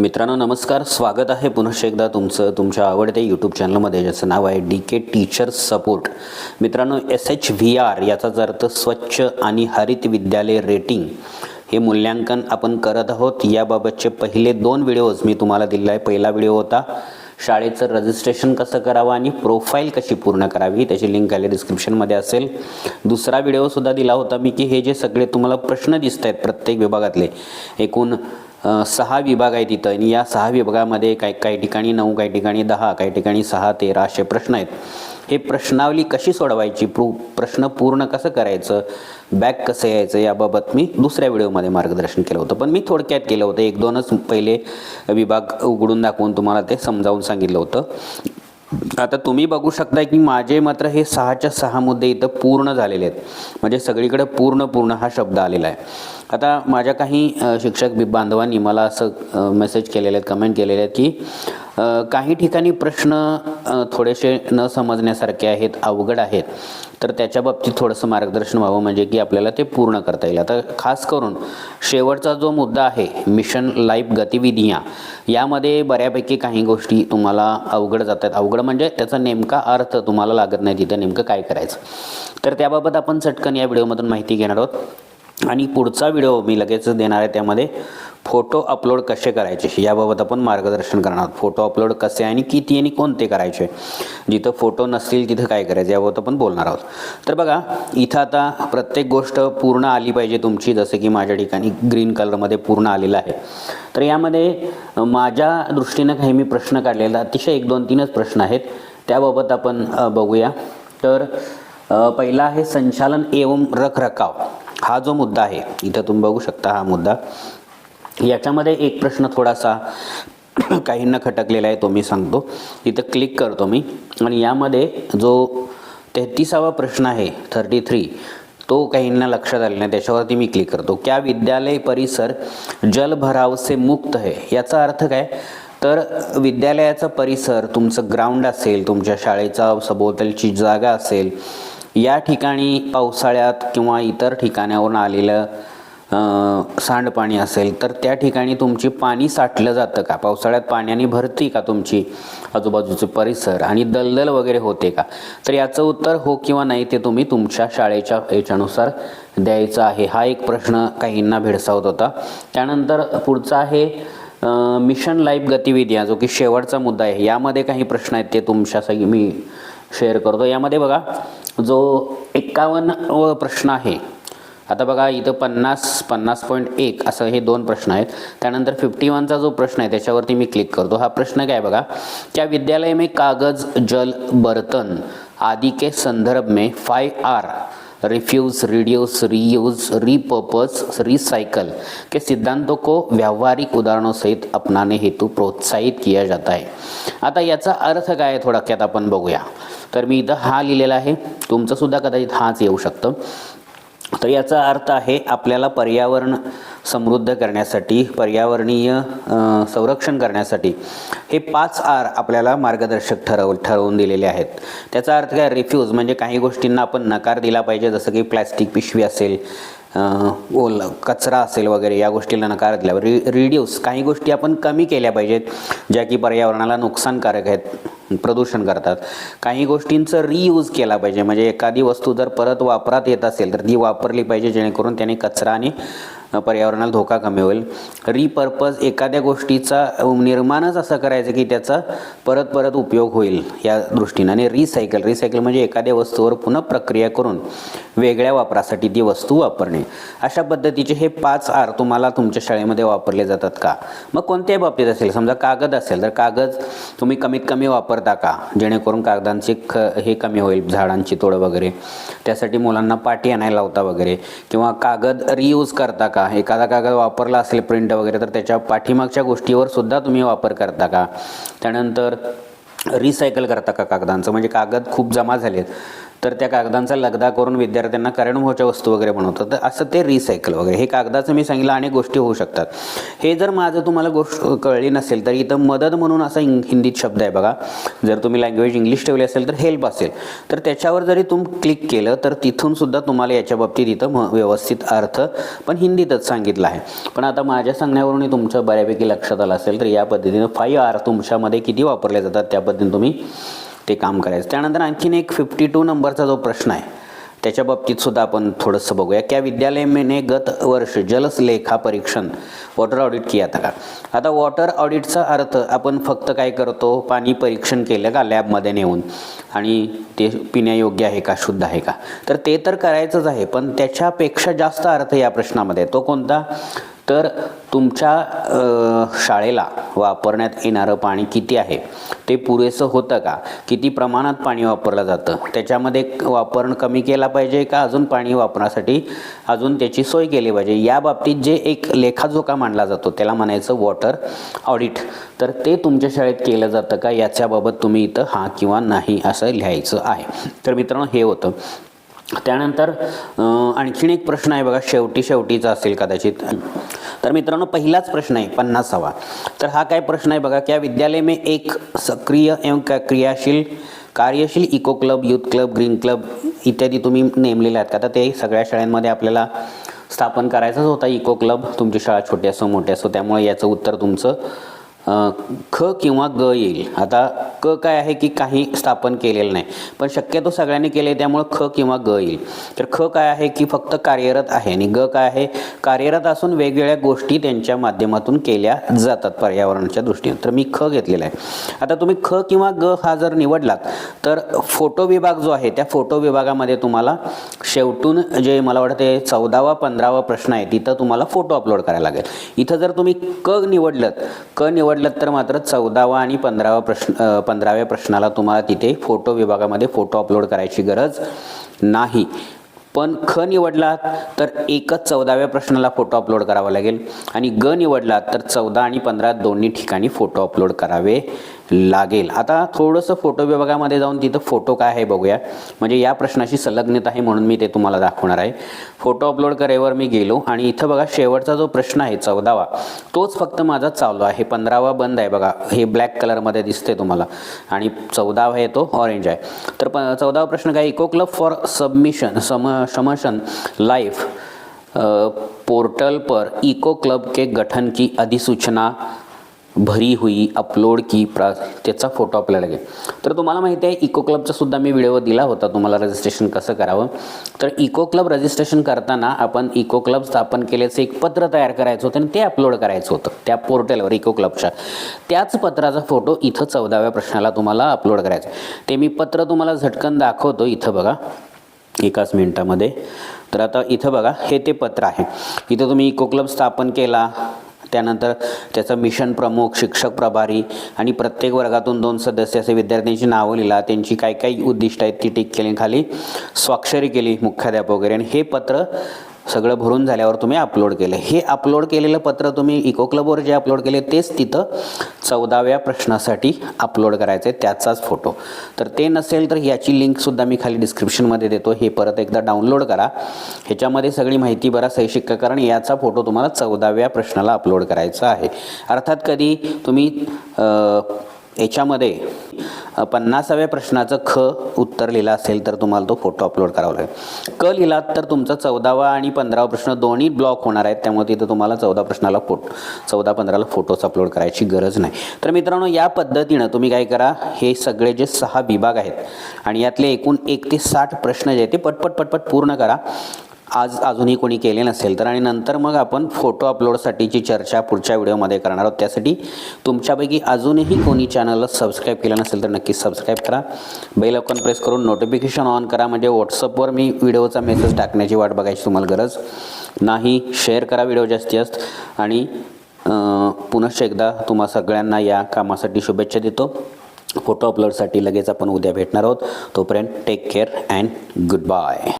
मित्रांनो नमस्कार. स्वागत आहे पुनश्च एकदा तुमचं तुमच्या आवडत्या यूट्यूब चॅनलमध्ये ज्याचं नाव आहे डी के टीचर सपोर्ट मित्रांनो एस एच व्ही आर याचाच अर्थ स्वच्छ आणि हरित विद्यालय रेटिंग हे मूल्यांकन आपण करत आहोत. याबाबतचे पहिले दोन व्हिडिओज मी तुम्हाला दिला आहे. पहिला व्हिडिओ होता शाळेचं रजिस्ट्रेशन कसं करावं आणि प्रोफाईल कशी पूर्ण करावी त्याची लिंक खाली डिस्क्रिप्शनमध्ये असेल. दुसरा व्हिडिओसुद्धा दिला होता मी की हे जे सगळे तुम्हाला प्रश्न दिसत आहेत प्रत्येक विभागातले एकूण सहा विभाग आहेत इथं. आणि या सहा विभागामध्ये काही काही ठिकाणी नऊ काही ठिकाणी दहा काही ठिकाणी सहा तेरा असे प्रश्न आहेत. हे प्रश्नावली कशी सोडवायची? प्रू प्रश्न पूर्ण कसं करायचं? बॅक कसं यायचं? याबाबत मी दुसऱ्या व्हिडिओमध्ये मार्गदर्शन केलं होतं. पण मी थोडक्यात केलं होतं. एक दोनच पहिले विभाग उघडून दाखवून तुम्हाला ते समजावून सांगितलं होतं. आता तुम्ही बघू शकता की माझे मात्र हे सहाच्या सहा मुद्दे इथं पूर्ण झालेले आहेत. म्हणजे सगळीकडे पूर्ण पूर्ण हा शब्द आलेला आहे. आता माझ्या काही शिक्षक बांधवांनी मला असं मेसेज केलेले आहेत कमेंट केलेले आहेत की काही ठिकाणी प्रश्न थोडेसे न समजण्यासारखे आहेत अवघड आहेत. तर त्याच्या बाबतीत थोडंसं मार्गदर्शन व्हावं म्हणजे की आपल्याला ते पूर्ण करता येईल. आता खास करून शेवटचा जो मुद्दा आहे मिशन लाईफ गतिविधिया यामध्ये बऱ्यापैकी काही गोष्टी तुम्हाला अवघड जातात. अवघड म्हणजे त्याचा नेमका अर्थ तुम्हाला लागत नाही तिथं नेमकं काय करायचं. तर त्याबाबत आपण चटकन या व्हिडिओमधून माहिती घेणार आहोत. आणि पुढचा व्हिडिओ मी लगेचच देणार आहे त्यामध्ये. फोटो अपलोड कसे करायचे याबाबत आपण मार्गदर्शन करणार आहोत. फोटो अपलोड कसे आणि किती आणि कोणते करायचे? जिथं फोटो नसतील तिथं काय करायचं याबाबत आपण बोलणार आहोत. तर बघा इथं आता प्रत्येक गोष्ट पूर्ण आली पाहिजे तुमची जसं की माझ्या ठिकाणी ग्रीन कलरमध्ये पूर्ण आलेलं आहे. तर यामध्ये माझ्या दृष्टीनं काही मी प्रश्न काढलेला अतिशय एक दोन तीनच प्रश्न आहेत. त्याबाबत आपण बघूया. तर पहिला आहे संचालन एवं रखरखाव. हा जो मुद्दा आहे इथं तुम्ही बघू शकता हा मुद्दा. याच्यामध्ये एक प्रश्न थोडासा काहींना खटकलेला आहे तो मी सांगतो. इथं क्लिक करतो मी. आणि यामध्ये जो तेहतीसावा प्रश्न आहे थर्टी थ्री तो काहींना लक्षात आले नाही. त्याच्यावरती मी क्लिक करतो. क्या विद्यालय परिसर जलभराव से मुक्त आहे याचा अर्थ काय? तर विद्यालयाचा परिसर तुमचं ग्राउंड असेल तुमच्या शाळेचा सभोवतालची जागा असेल या ठिकाणी पावसाळ्यात किंवा इतर ठिकाणावरून आलेलं सांडपाणी असेल तर त्या ठिकाणी तुमची पाणी साठलं जातं का? पावसाळ्यात पाण्याने भरती का तुमची आजूबाजूचे परिसर? आणि दलदल वगैरे होते का? तर याचं उत्तर हो किंवा नाही ते तुम्ही तुमच्या शाळेच्या याच्यानुसार द्यायचं आहे. हा एक प्रश्न काहींना भेडसावत होता. त्यानंतर पुढचा आहे मिशन लाईफ गतिविधी हा जो की शेवटचा मुद्दा आहे. यामध्ये काही प्रश्न आहेत ते तुमच्यासाठी मी शेअर करतो. यामध्ये बघा जो एक्कावन्न व प्रश्न आहे आता बघा इथं पन्नास पन्नास पॉईंट एक असं हे दोन प्रश्न आहेत. त्यानंतर फिफ्टी वनचा जो प्रश्न आहे त्याच्यावरती मी क्लिक करतो. हा प्रश्न काय बघा त्या विद्यालय में कागज जल बर्तन आदि के संदर्भ में five R refuse reduce reuse repurpose recycle के सिद्धांतों को व्यावहारिक उदाहरणों सहित अपनाने हेतु प्रोत्साहित किया जाता है। आता याचा अर्थ काय आहे थोडक्यात आपण बघूया. तर मी इथं हा लिहिलेला आहे. तुमचं सुद्धा कदाचित हाच येऊ शकतं. तर याचा अर्थ आहे आपल्याला पर्यावरण समृद्ध करण्यासाठी पर्यावरणीय संरक्षण करण्यासाठी हे पाच आर आपल्याला मार्गदर्शक ठरव ठरवून दिलेले आहेत. त्याचा अर्थ काय? रिफ्यूज म्हणजे काही गोष्टींना आपण नकार दिला पाहिजे जसं की प्लॅस्टिक पिशवी असेल ओल कचरा असेल वगैरे या गोष्टीला नकार दिला. रि रिड्यूस काही गोष्टी आपण कमी केल्या पाहिजेत ज्या की पर्यावरणाला नुकसानकारक आहेत. प्रदूषण करतात. काही गोष्टींचं रियूज केला पाहिजे. म्हणजे एखादी वस्तू जर परत वापरात येत असेल तर ती वापरली पाहिजे जेणेकरून त्याने कचरा आणि पर्यावरणाला धोका कमी होईल. रिपर्पज एखाद्या गोष्टीचा निर्माणच असं करायचं की त्याचा परत परत उपयोग होईल या दृष्टीनं. आणि रिसायकल रिसायकल म्हणजे एखाद्या वस्तूवर पुन्हा प्रक्रिया करून वेगळ्या वापरासाठी ती वस्तू वापरणे. अशा पद्धतीचे हे पाच आर तुम्हाला तुमच्या शाळेमध्ये वापरले जातात का? मग कोणत्याही बाबतीत असेल समजा कागद असेल तर कागद तुम्ही कमीत कमी वापरता का? जेणेकरून कागदांचे ख हे कमी होईल झाडांची तोड वगैरे. त्यासाठी मुलांना पाठी आणायला लावता वगैरे. किंवा कागद रियूज करता का? का? एखादा कागद वापरला असेल प्रिंट वगैरे तर त्याच्या पाठीमागच्या गोष्टीवर सुद्धा तुम्ही वापर करता का? त्यानंतर रिसायकल करता का कागदांचं? म्हणजे कागद खूप जमा झालेत. तर त्या कागदांचा लगदा करून विद्यार्थ्यांना कार्यानुभवाच्या वस्तू वगैरे बनवतात. तर असं ते रिसायकल वगैरे. हे कागदाचं मी सांगितलं अनेक गोष्टी होऊ शकतात. हे जर माझं तुम्हाला गोष्ट कळली नसेल तर इथं मदत म्हणून असा इंग हिंदीत शब्द आहे बघा. जर तुम्ही लँग्वेज इंग्लिश ठेवली असेल तर हेल्प असेल. तर त्याच्यावर जरी तुम्ही क्लिक केलं तर तिथून सुद्धा तुम्हाला याच्या बाबतीत इथं म- व्यवस्थित अर्थ पण हिंदीतच सांगितला आहे. पण आता माझ्या सांगण्यावरून तुमचं बऱ्यापैकी लक्षात आलं असेल तर या पद्धतीनं फाईव्ह आर तुमच्यामध्ये किती वापरले जातात त्या पद्धतीने तुम्ही ते काम करायचं. त्यानंतर आणखीन एक फिफ्टी टू नंबरचा जो प्रश्न आहे त्याच्या बाबतीत सुद्धा आपण थोडंसं बघूया. क्या विद्यालय में गत वर्ष जल लेखा परीक्षण वॉटर ऑडिट किया था का? आता वॉटर ऑडिटचा अर्थ आपण फक्त काय करतो? पाणी परीक्षण केलं का लॅबमध्ये नेऊन? आणि ते पिण्यायोग्य आहे का? शुद्ध आहे का? तर ते तर करायचंच आहे पण त्याच्यापेक्षा जास्त अर्थ या प्रश्नामध्ये आहे. तो कोणता? तर तुमच्या शाळेला वापरण्यात येणारं पाणी किती आहे? ते पुरेसं होतं का? किती प्रमाणात पाणी वापरलं जातं? त्याच्यामध्ये वापरण कमी केला पाहिजे का अजून पाणी वापरण्यासाठी? अजून त्याची सोय केली पाहिजे? या बाबतीत जे एक लेखाजोखा मांडला जातो त्याला म्हणायचं वॉटर ऑडिट तर ते तुमच्या शाळेत केलं जातं का? याच्याबाबत तुम्ही इथं हां किंवा नाही असं लिहायचं आहे. तर मित्रांनो हे होतं. त्यानंतर आणखीन एक प्रश्न आहे बघा शेवटी शेवटीचा असेल कदाचित. तर मित्रांनो पहिलाच प्रश्न आहे पन्नासावा. तर हा काय प्रश्न आहे बघा क्या विद्यालय में एक सक्रिय एवं क्रियाशील कार्यशील eco club youth club green club इत्यादी तुम्ही नेमलेले आहेत का? तर ते सगळ्या शाळांमध्ये आपल्याला स्थापन करायचाच होता इको क्लब. तुमची शाळा छोटी असो मोठी असो त्यामुळे याचं उत्तर तुमचं ख किंवा ग येईल. आता क काय आहे की काही स्थापन केलेलं नाही. पण शक्यतो सगळ्यांनी केले त्यामुळं ख किंवा ग येईल. तर ख काय आहे की फक्त कार्यरत आहे आणि ग काय आहे? कार्यरत असून वेगवेगळ्या गोष्टी त्यांच्या माध्यमातून केल्या जातात पर्यावरणाच्या दृष्टीने. तर मी ख घेतलेला आहे. आता तुम्ही ख किंवा ग हा जर निवडलात तर फोटो विभाग जो आहे त्या फोटो विभागामध्ये तुम्हाला शेवटून जे मला वाटतं चौदावा पंधरावा प्रश्न आहे तिथं तुम्हाला फोटो अपलोड करायला लागेल. इथं जर तुम्ही क निवडलं क निवड निवडलं तर मात्र चौदावा आणि पंधरावा प्रश्न पंधराव्या प्रश्नाला तुम्हाला तिथे फोटो विभागामध्ये फोटो अपलोड करायची गरज नाही. पण ख निवडलात तर एकच चौदाव्या प्रश्नाला फोटो अपलोड करावा लागेल आणि ग निवडलात तर चौदा आणि पंधरा दोन्ही ठिकाणी फोटो अपलोड करावे लागेल. आता थोडंसं फोटो विभागामध्ये जाऊन तिथं फोटो काय आहे बघूया. म्हणजे या प्रश्नाशी संलग्नित आहे म्हणून मी ते तुम्हाला दाखवणार आहे. फोटो अपलोड करेवर मी गेलो आणि इथं बघा शेवटचा जो प्रश्न आहे चौदावा तोच फक्त माझा चालू आहे. पंधरावा बंद आहे बघा. हे ब्लॅक कलरमध्ये दिसते तुम्हाला. आणि चौदावा आहे तो ऑरेंज आहे. तर प चौदावा प्रश्न काय? इको क्लब फॉर सबमिशन सम समशन लाइफ पोर्टल पर इको क्लब के गठन की अधिसूचना भरी हुई अपलोड की प्रा त्याचा फोटो आपल्याला लागेल तर तुम्हाला माहिती आहे इको क्लबचा सुद्धा मी व्हिडिओ दिला होता तुम्हाला रजिस्ट्रेशन कसं करावं? तर इको क्लब रजिस्ट्रेशन करताना आपण इको क्लब स्थापन केल्याचं एक पत्र तयार करायचं होतं आणि ते अपलोड करायचं होतं त्या पोर्टलवर इको क्लबच्या त्याच पत्राचा फोटो इथं चौदाव्या प्रश्नाला तुम्हाला अपलोड करायचा. आहे. ते मी पत्र तुम्हाला झटकन दाखवतो इथं बघा एकाच मिनटामध्ये. तर आता इथं बघा हे ते पत्र आहे. इथं तुम्ही इको क्लब स्थापन केला त्यानंतर त्याचं मिशन प्रमुख शिक्षक प्रभारी आणि प्रत्येक वर्गातून दोन सदस्य असे विद्यार्थ्यांची नावं लिहिला. त्यांची काय काय उद्दिष्ट आहेत ती टिक केली खाली स्वाक्षरी केली मुख्याध्यापक वगैरे. आणि हे पत्र सगळं भरून झाल्यावर तुम्ही अपलोड केलं. हे अपलोड केलेलं पत्र तुम्ही इको क्लबवर जे अपलोड केले तेच तिथं चौदाव्या प्रश्नासाठी अपलोड करायचं आहे त्याचाच फोटो तर ते नसेल तर याची लिंकसुद्धा मी खाली डिस्क्रिप्शनमध्ये देतो. हे परत एकदा डाउनलोड करा. ह्याच्यामध्ये सगळी माहिती बरा सही कारण याचा फोटो तुम्हाला चौदाव्या प्रश्नाला अपलोड करायचा आहे. अर्थात कधी तुम्ही याच्यामध्ये पन्नासाव्या प्रश्नाचं ख उत्तर लिहिलं असेल तर तुम्हाला तो फोटो अपलोड करावा लागेल. क लिहिलात तर तुमचा चौदावा आणि पंधरावा प्रश्न दोन्ही ब्लॉक होणार आहेत. त्यामुळे तिथं तुम्हाला चौदा प्रश्नाला फोटो चौदा पंधराला फोटोज अपलोड करायची गरज नाही. तर मित्रांनो या पद्धतीनं तुम्ही काय करा हे सगळे जे सहा विभाग आहेत आणि यातले एकूण एक ते साठ प्रश्न जे आहेत ते पटपट पटपट पूर्ण करा. आज अजूनही कोणी केले नसेल तर आणि नंतर मग आपण फोटो अपलोडसाठीची चर्चा पुढच्या व्हिडिओमध्ये करणार आहोत त्यासाठी तुमच्यापैकी अजूनही कोणी चॅनलला सबस्क्राईब केलं नसेल तर नक्की सबस्क्राईब करा. बेल ऑकन प्रेस करून नोटिफिकेशन ऑन करा. म्हणजे व्हॉट्सअपवर मी व्हिडिओचा मेसेज टाकण्याची वाट बघायची तुम्हाला गरज नाही. शेअर करा व्हिडिओ जास्ती जास्त. आणि पुनश्च एकदा तुम्हा सगळ्यांना या कामासाठी शुभेच्छा देतो. फोटो अपलोडसाठी लगेच आपण उद्या भेटणार आहोत. तोपर्यंत take care and good bye